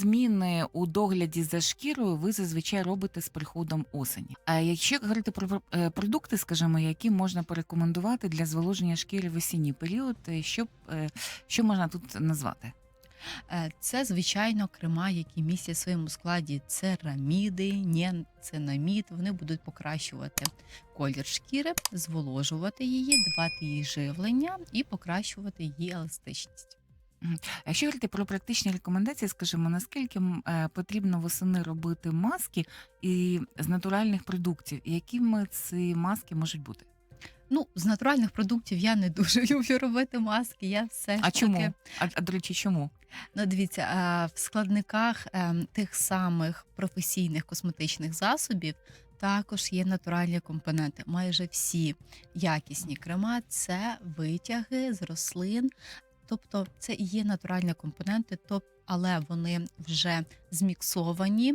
Зміни у догляді за шкірою ви зазвичай робите з приходом осені. А якщо говорити про е, продукти, скажімо, які можна порекомендувати для зволоження шкіри в осінній період, е, що, е, що можна тут назвати? Це, звичайно, крема, які містять в своєму складі цераміди, ніацинамід. Вони будуть покращувати колір шкіри, зволожувати її, давати їй живлення і покращувати її еластичність. А Якщо говорити про практичні рекомендації, скажімо, наскільки е, потрібно восени робити маски і з натуральних продуктів, якими ці маски можуть бути? Ну, з натуральних продуктів я не дуже люблю робити маски. Я все А ж чому? таки А, а до речі, чому? Ну, дивіться, в складниках е, тих самих професійних косметичних засобів також є натуральні компоненти. Майже всі якісні крема це витяги з рослин, тобто це і є натуральні компоненти, але вони вже зміксовані,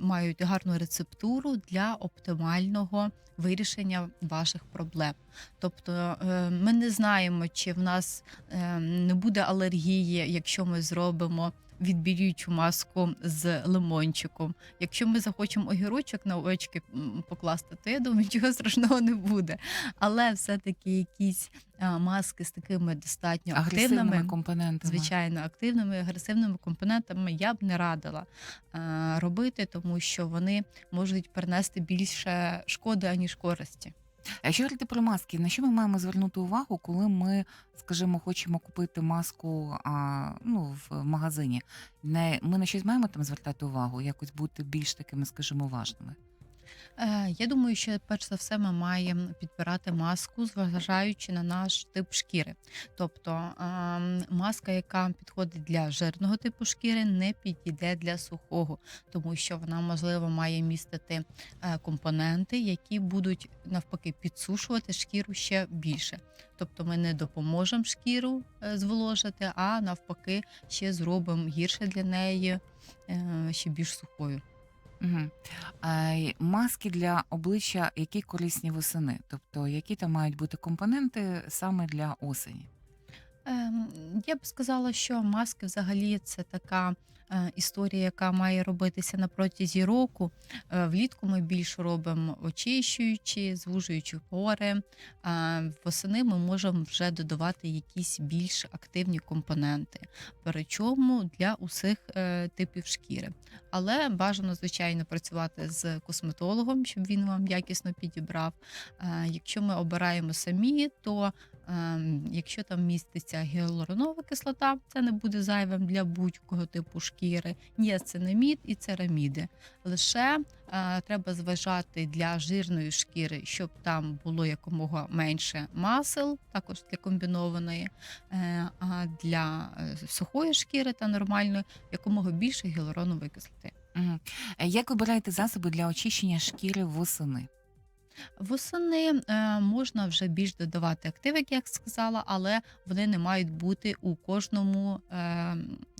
мають гарну рецептуру для оптимального вирішення ваших проблем. Тобто е, ми не знаємо, чи в нас е, не буде алергії, якщо ми зробимо відбілюючу маску з лимончиком. Якщо ми захочемо огірочок на очки покласти, то я думаю, нічого страшного не буде. Але все-таки якісь маски з такими достатньо Агресивними активними. компонентами. Звичайно, активними агресивними компонентами я б не радила робити, тому що вони можуть принести більше шкоди аніж користі. А якщо говорити про маски, на що ми маємо звернути увагу, коли ми, скажімо, хочемо купити маску а, ну, в магазині? Не, ми на щось маємо там звертати увагу, якось бути більш такими, скажімо, уважними? Е, Я думаю, що перш за все ми маємо підбирати маску, зважаючи на наш тип шкіри. Тобто ем, маска, яка підходить для жирного типу шкіри, не підійде для сухого, тому що вона можливо має містити е, компоненти, які будуть навпаки підсушувати шкіру ще більше. Тобто ми не допоможемо шкіру е, зволожити, а навпаки, ще зробимо гірше для неї, ще більш сухою. Угу. А, маски для обличчя, які корисні восени? Тобто, які там мають бути компоненти саме для осені? Ем, Я б сказала, що маски взагалі це така е, історія, яка має робитися на протязі року. Е, Влітку ми більше робимо очищуючі, звужуючі пори. А восени ми можемо вже додавати якісь більш активні компоненти, причому для усіх е, типів шкіри. Але бажано, звичайно, працювати з косметологом, щоб він вам якісно підібрав. Е, Якщо ми обираємо самі, то Якщо там міститься гіалуронова кислота, це не буде зайвим для будь-якого типу шкіри. Ніацинамід і цераміди. Лише е, треба зважати для жирної шкіри, щоб там було якомога менше масел, також для комбінованої. Е, а для е, сухої шкіри та нормальної якомога більше гіалуронової кислоти. Як обираєте засоби для очищення шкіри восени? Восени е, можна вже більш додавати актив, як я сказала, але вони не мають бути у кожному е,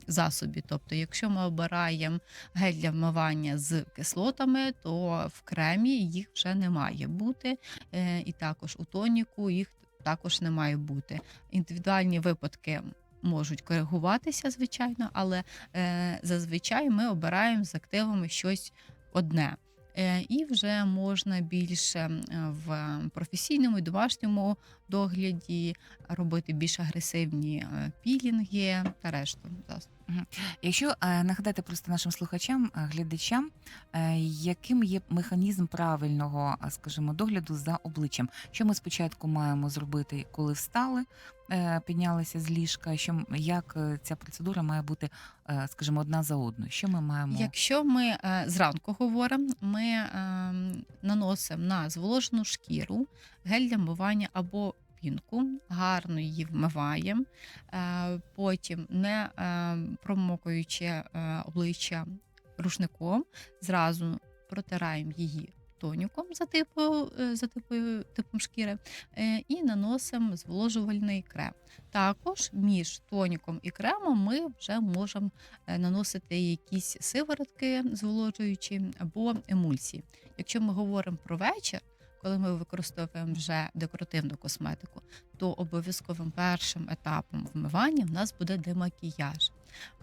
засобі. Тобто, якщо ми обираємо гель для вмивання з кислотами, то в кремі їх вже не має бути. Е, і також у тоніку їх також не має бути. Індивідуальні випадки. Можуть коригуватися, звичайно, але е, зазвичай ми обираємо з активами щось одне. Е, І вже можна більше е, в професійному і домашньому догляді робити більш агресивні е, пілінги та решту засобів. Якщо е, нагадати просто нашим слухачам, е, глядачам, е, яким є механізм правильного, скажімо, догляду за обличчям, що ми спочатку маємо зробити, коли встали, піднялися з ліжка, що як ця процедура має бути, скажімо, одна за одною? Що ми маємо? Якщо ми зранку говоримо, ми е, наносимо на зволожену шкіру гель для вмивання або пінку, гарно її вмиваємо, е, потім не е, промокуючи е, обличчя рушником, зразу протираємо її. Тоніком за типу, за типою, типом шкіри і наносимо зволожувальний крем. Також між тоніком і кремом ми вже можемо наносити якісь сиворотки зволожуючі або емульсії. Якщо ми говоримо про вечір, коли ми використовуємо вже декоративну косметику, то обов'язковим першим етапом вмивання в нас буде демакіяж.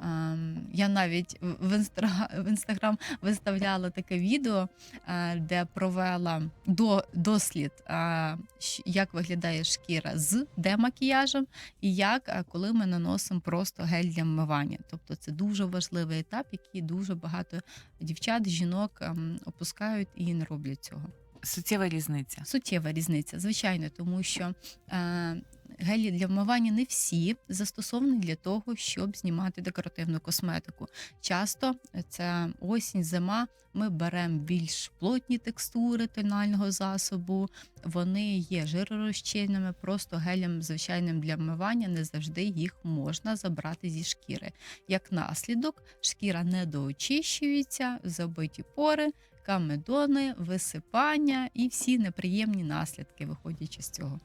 Ем, Я навіть в- інстаграм, виставляла таке відео, е, де провела до, дослід, е, як виглядає шкіра з демакіяжем, і як е, коли ми наносимо просто гель для вмивання. Тобто це дуже важливий етап, який дуже багато дівчат, жінок ем, опускають і не роблять цього. Суттєва різниця. Суттєва різниця, звичайно, тому що е, гелі для вмивання не всі застосовані для того, щоб знімати декоративну косметику. Часто це осінь, зима. Ми беремо більш плотні текстури тонального засобу. Вони є жиророзчинними, просто гелем звичайним для вмивання не завжди їх можна забрати зі шкіри. Як наслідок, шкіра недоочищується, забиті пори, камедони, висипання і всі неприємні наслідки, виходячи з цього.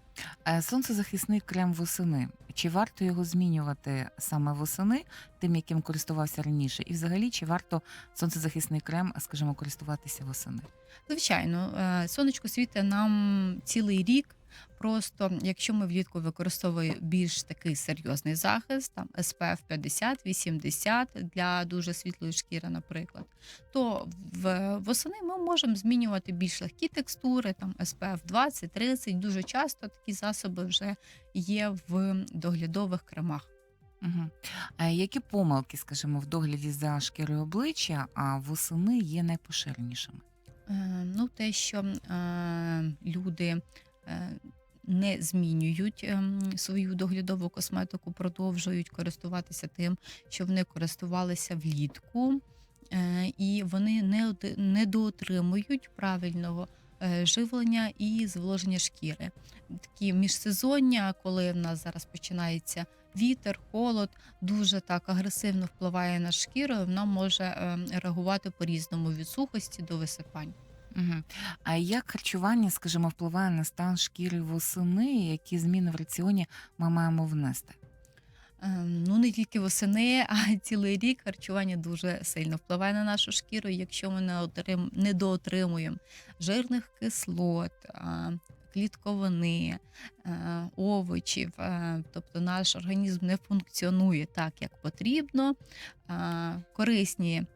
Е, Сонцезахисний крем восени. Чи варто його змінювати саме восени, тим, яким користувався раніше? І взагалі, чи варто сонцезахисний крем, скажімо, користуватися восени? Звичайно, е, сонечко світить нам цілий рік. Просто якщо ми влітку використовуємо більш такий серйозний захист, там SPF 50-80 для дуже світлої шкіри, наприклад, то в восени ми можемо змінювати більш легкі текстури, там SPF 20-30. Дуже часто такі засоби вже є в доглядових кремах. Угу. А які помилки, скажімо, в догляді за шкірою обличчя, а восени є найпоширенішими? Е, Ну, те, що е, люди не змінюють ем, свою доглядову косметику, продовжують користуватися тим, що вони користувалися влітку, е, і вони не, оти- не правильного е, живлення і зволоження шкіри. Такі міжсезоння, коли в нас зараз починається вітер, холод, дуже так агресивно впливає на шкіру, вона може ем, реагувати по-різному від сухості до висипань. Угу. А як харчування, скажімо, впливає на стан шкіри восени, які зміни в раціоні ми маємо внести? Ем, Ну, не тільки восени, а цілий рік харчування дуже сильно впливає на нашу шкіру. Якщо ми не, отрим... не доотримуємо жирних кислот, а, клітковини, е, овочів, е, тобто наш організм не функціонує так, як потрібно, корисні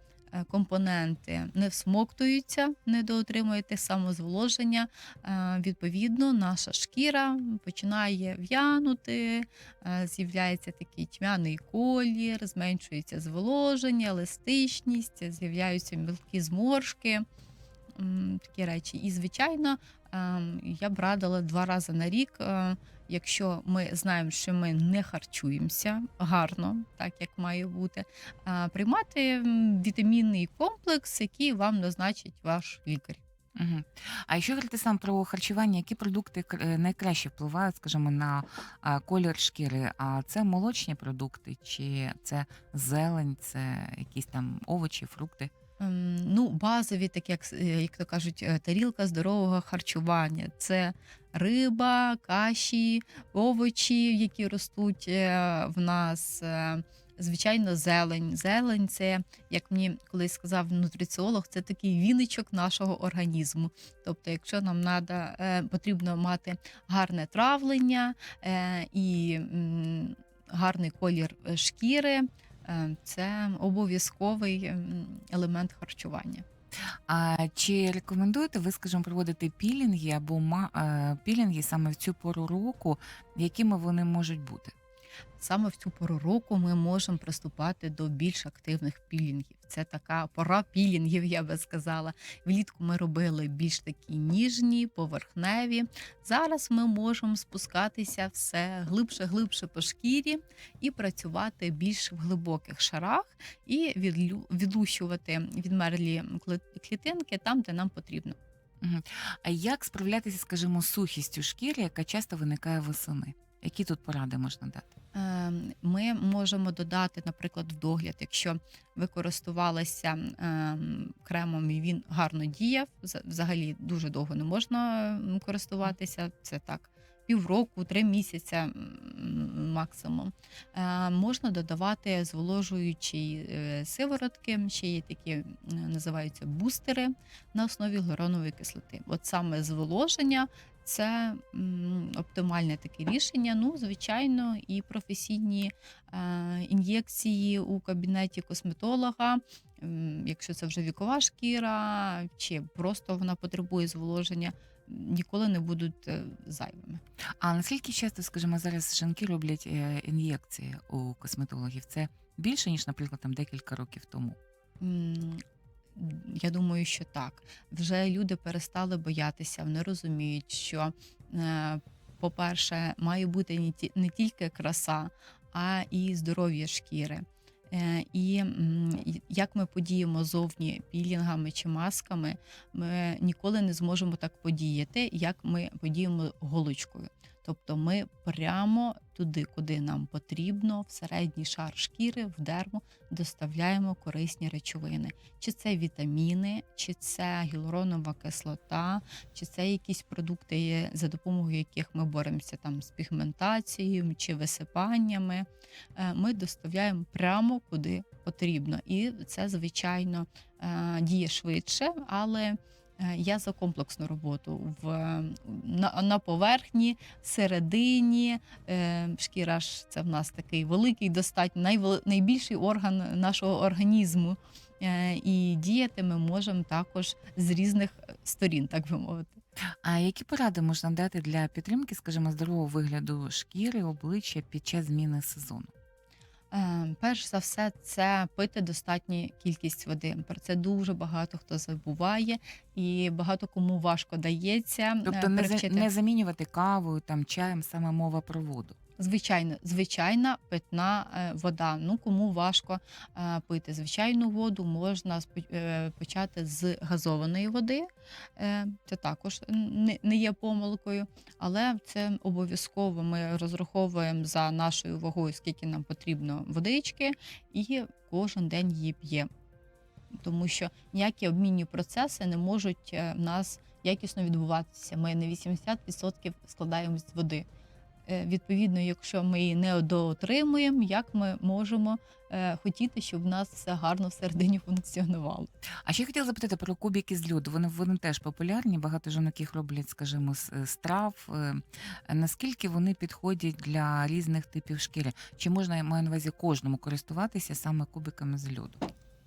компоненти не всмоктуються, не доотримуєте самозволоження. Е, Відповідно, наша шкіра починає в'янути, е, з'являється такий тьмяний колір, зменшується зволоження, еластичність, з'являються мілкі зморшки, такі речі. І, звичайно, ем, я б радила два рази на рік. Якщо ми знаємо, що ми не харчуємося гарно, так як має бути, приймати вітамінний комплекс, який вам назначить ваш лікар. Угу. А якщо говорити сам про харчування, які продукти е, найкраще впливають, скажімо, на колір шкіри? А це молочні продукти, чи це зелень, це якісь там овочі, фрукти? Ем, Ну, базові, так як, е, як то кажуть, е, тарілка здорового харчування. Це риба, каші, овочі, які ростуть е, в нас. Звичайно, зелень. Зелень це, як мені колись сказав нутриціолог, це такий віничок нашого організму. Тобто, якщо нам надо, потрібно мати гарне травлення і гарний колір шкіри, це обов'язковий елемент харчування. А чи рекомендуєте ви, скажімо, проводити пілінги або ма, е, пілінги саме в цю пору року, якими вони можуть бути? Саме в цю пору року ми можемо приступати до більш активних пілінгів. Це така пора пілінгів, я би сказала. Влітку ми робили більш такі ніжні, поверхневі. Зараз ми можемо спускатися все глибше, глибше по шкірі і працювати більш в глибоких шарах і відлущувати відмерлі клітинки там, де нам потрібно. А як справлятися, скажімо, з сухістю шкіри, яка часто виникає восени? Які тут поради можна дати? Ем, Ми можемо додати, наприклад, в догляд, якщо ви користувалися ем, кремом і він гарно діяв, за- взагалі дуже довго не можна ем, користуватися. Це так, півроку, три місяця максимум. Можна додавати зволожуючі е, сиворотки, ще є такі називаються бустери на основі глюронової кислоти. От саме зволоження це м, оптимальне таке рішення. Ну, звичайно, і професійні е, ін'єкції у кабінеті косметолога. м, Якщо це вже вікова шкіра, чи просто вона потребує зволоження, ніколи не будуть е, зайвими. А наскільки часто, скажімо, зараз жінки роблять е, ін'єкції у косметологів? Це більше ніж, наприклад, там декілька років тому. М, Я думаю, що так. Вже люди перестали боятися, вони розуміють, що, е, по-перше, має бути не тільки краса, а і здоров'я шкіри. Е, І як ми подіємо зовні пілінгами чи масками, ми ніколи не зможемо так подіяти, як ми подіємо голочкою. Тобто ми прямо туди, куди нам потрібно, в середній шар шкіри, в дерму, доставляємо корисні речовини. Чи це вітаміни, чи це гіалуронова кислота, чи це якісь продукти, за допомогою яких ми боремося там з пігментацією чи висипаннями. Е, Ми доставляємо прямо куди потрібно. І це, звичайно, е, діє швидше, але я за комплексну роботу в на, на поверхні, середині. Е, Шкіра ж це в нас такий великий, достатньо найвели- найбільший орган нашого організму. Е, І діяти ми можемо також з різних е, сторін, так би мовити. А які поради можна дати для підтримки, скажімо, здорового вигляду шкіри, обличчя під час зміни сезону? Е, Перш за все, це пити достатню кількість води. Про це дуже багато хто забуває, і багато кому важко дається. е, Тобто не, за- не замінювати кавою, там чаєм, саме мова про воду. Звичайно, звичайна питна е, вода. Ну кому важко е, пити звичайну воду, можна е, почати з газованої води. Це також не, не є помилкою, але це обов'язково. Ми розраховуємо за нашою вагою, скільки нам потрібно водички, і кожен день її п'є. Тому що ніякі обмінні процеси не можуть в нас якісно відбуватися. Ми на 80% складаємось з води. Е, Відповідно, якщо ми її не доотримуємо, як ми можемо е, хотіти, щоб в нас все гарно всередині функціонувало? А ще хотіла запитати про кубики з льоду. Вони вони теж популярні. Багато жінок їх роблять, скажімо, з з трав. Е, Наскільки вони підходять для різних типів шкіри? Чи можна маю на увазі кожному користуватися саме кубиками з льоду?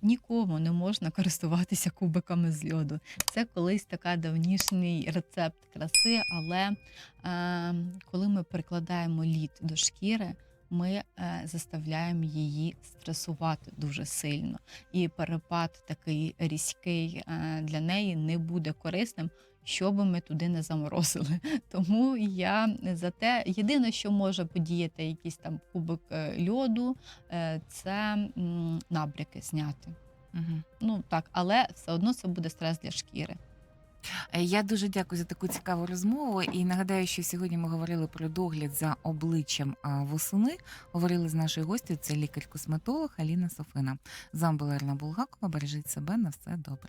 Нікому не можна користуватися кубиками з льоду. Це колись така давнішній рецепт краси, але е, коли ми прикладаємо лід до шкіри, ми е, заставляємо її стресувати дуже сильно. І перепад такий різкий е, для неї не буде корисним. Що би ми туди не заморозили. Тому я за те, єдине, що може подіяти якийсь там кубик е, льоду, е, це набряки зняти. Угу. Ну так, але все одно це буде стрес для шкіри. Е, Я дуже дякую за таку цікаву розмову. І нагадаю, що сьогодні ми говорили про догляд за обличчям восени. Говорили з нашою гостю. Це лікар-косметолог Аліна Софина. З вами була Ірина Булгакова. Бережіть себе на все добре.